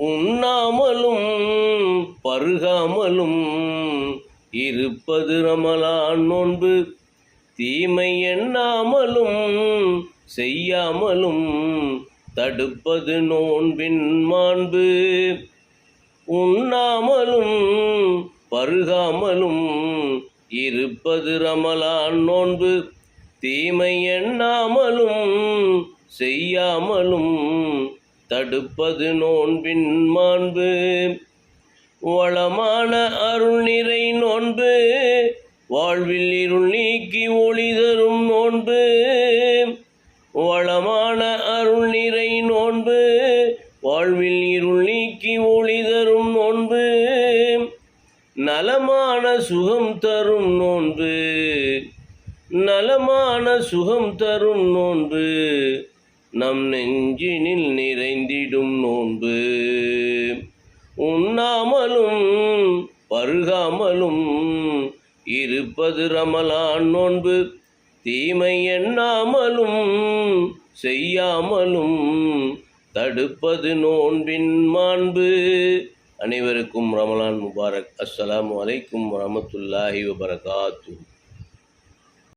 உண்ணாமலும் பருகாமலும் இருப்பது ரமலான் நோன்பு. தீமை எண்ணாமலும் செய்யாமலும் தடுப்பது நோன்பின் மாண்பு. உண்ணாமலும் பருகாமலும் இருப்பது ரமலான் நோன்பு. தீமை எண்ணாமலும் செய்யாமலும் தடுப்பது நோன்பின் மாண்பு. வளமான அருள் நிறை நோன்பு. வாழ்வில் இருள் நீக்கி ஒளி தரும் நோன்பு. வளமான அருள் நிறை நோன்பு. வாழ்வில் இருள் நீக்கி ஒளி தரும் நோன்பு. நலமான சுகம் தரும் நோன்பு. நலமான சுகம் தரும் நோன்பு. நம் நெஞ்சினில் நிறைந்திடும் நோன்பு. உண்ணாமலும் பருகாமலும் இருப்பது ரமலான் நோன்பு. தீமை எண்ணாமலும் செய்யாமலும் தடுப்பது நோன்பின் மாண்பு. அனைவருக்கும் ரமலான் முபாரக். அஸ்ஸலாம் அலைக்கும் வரமத்துல்லாஹி வபரகாத்து